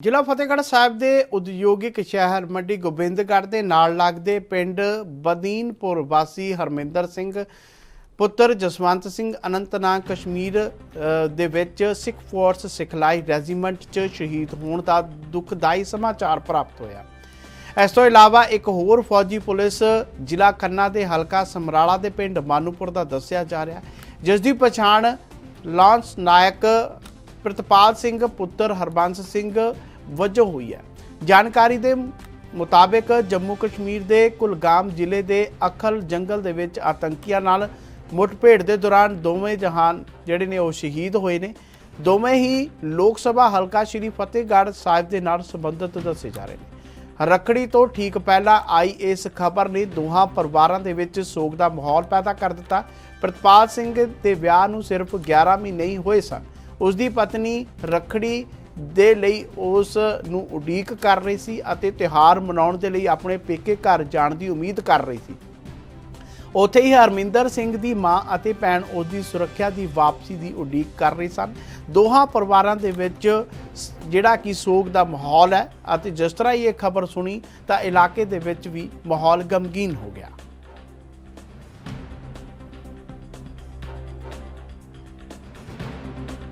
ਜ਼ਿਲ੍ਹਾ ਫਤਿਹਗੜ੍ਹ ਸਾਹਿਬ ਦੇ ਉਦਯੋਗਿਕ ਸ਼ਹਿਰ ਮੰਡੀ ਗੋਬਿੰਦਗੜ੍ਹ ਦੇ ਨਾਲ ਲੱਗਦੇ ਪਿੰਡ ਬਦੀਨਪੁਰ ਵਾਸੀ ਹਰਮਿੰਦਰ ਸਿੰਘ, ਪੁੱਤਰ ਜਸਵੰਤ ਸਿੰਘ ਅਨੰਤਨਾਗ ਕਸ਼ਮੀਰ ਦੇ ਵਿੱਚ ਸਿੱਖ ਫੋਰਸ ਸਿਖਲਾਈ ਰੈਜੀਮੈਂਟ 'ਚ ਸ਼ਹੀਦ ਹੋਣ ਦਾ ਦੁਖਦਾਈ ਸਮਾਚਾਰ ਪ੍ਰਾਪਤ ਹੋਇਆ। ਇਸ ਤੋਂ ਇਲਾਵਾ ਇੱਕ ਹੋਰ ਫੌਜੀ ਪੁਲਿਸ ਜ਼ਿਲ੍ਹਾ ਖੰਨਾ ਦੇ ਹਲਕਾ ਸਮਰਾਲਾ ਦੇ ਪਿੰਡ ਮਾਨੂਪੁਰ ਦਾ ਦੱਸਿਆ ਜਾ ਰਿਹਾ ਜਿਸ ਦੀ ਪਛਾਣ ਲਾਂਸ ਨਾਇਕ ਪ੍ਰਤਪਾਲ ਸਿੰਘ, ਪੁੱਤਰ ਹਰਬੰਸ ਸਿੰਘ ਵਜੋਂ ਹੋਈ ਹੈ। ਜਾਣਕਾਰੀ ਦੇ ਮੁਤਾਬਕ ਜੰਮੂ ਕਸ਼ਮੀਰ ਦੇ ਕੁਲਗਾਮ ਜ਼ਿਲ੍ਹੇ ਦੇ ਅਖਲ ਜੰਗਲ ਦੇ ਵਿੱਚ ਆਤੰਕੀਆਂ ਨਾਲ ਮੁੱਠਭੇੜ ਦੇ ਦੌਰਾਨ ਦੋਵੇਂ ਜਹਾਨ ਜਿਹੜੇ ਨੇ ਉਹ ਸ਼ਹੀਦ ਹੋਏ ਨੇ। ਦੋਵੇਂ ਹੀ ਲੋਕ ਸਭਾ ਹਲਕਾ ਸ਼੍ਰੀ ਫਤਿਹਗੜ੍ਹ ਸਾਹਿਬ ਦੇ ਨਾਲ ਸੰਬੰਧਿਤ ਦੱਸੇ ਜਾ ਰਹੇ ਨੇ। ਰੱਖੜੀ ਤੋਂ ਠੀਕ ਪਹਿਲਾਂ ਆਈ ਇਸ ਖਬਰ ਨੇ ਦੋਹਾਂ ਪਰਿਵਾਰਾਂ ਦੇ ਵਿੱਚ ਸੋਗ ਦਾ ਮਾਹੌਲ ਪੈਦਾ ਕਰ ਦਿੱਤਾ। ਪ੍ਰਤਪਾਲ ਸਿੰਘ ਦੇ ਵਿਆਹ ਨੂੰ ਸਿਰਫ 11 ਮਹੀਨੇ ਹੀ ਹੋਏ ਸਨ। ਉਸ ਦੀ ਪਤਨੀ ਰੱਖੜੀ ਦੇ ਲਈ ਉਸ ਨੂੰ ਉਡੀਕ ਕਰ ਰਹੀ ਸੀ ਅਤੇ ਤਿਉਹਾਰ ਮਨਾਉਣ ਦੇ ਲਈ ਆਪਣੇ ਪੇਕੇ ਘਰ ਜਾਣ ਦੀ ਉਮੀਦ ਕਰ ਰਹੀ ਸੀ। ਉੱਥੇ ਹੀ ਹਰਮਿੰਦਰ ਸਿੰਘ ਦੀ ਮਾਂ ਅਤੇ ਭੈਣ ਉਸ ਦੀ ਸੁਰੱਖਿਆ ਦੀ ਵਾਪਸੀ ਦੀ ਉਡੀਕ ਕਰ ਰਹੇ ਸਨ। ਦੋਹਾਂ ਪਰਿਵਾਰਾਂ ਦੇ ਵਿੱਚ ਜਿਹੜਾ ਕਿ ਸੋਗ ਦਾ ਮਾਹੌਲ ਹੈ ਅਤੇ ਜਿਸ ਤਰ੍ਹਾਂ ਹੀ ਇਹ ਖਬਰ ਸੁਣੀ ਤਾਂ ਇਲਾਕੇ ਦੇ ਵਿੱਚ ਵੀ ਮਾਹੌਲ ਗਮਗੀਨ ਹੋ ਗਿਆ।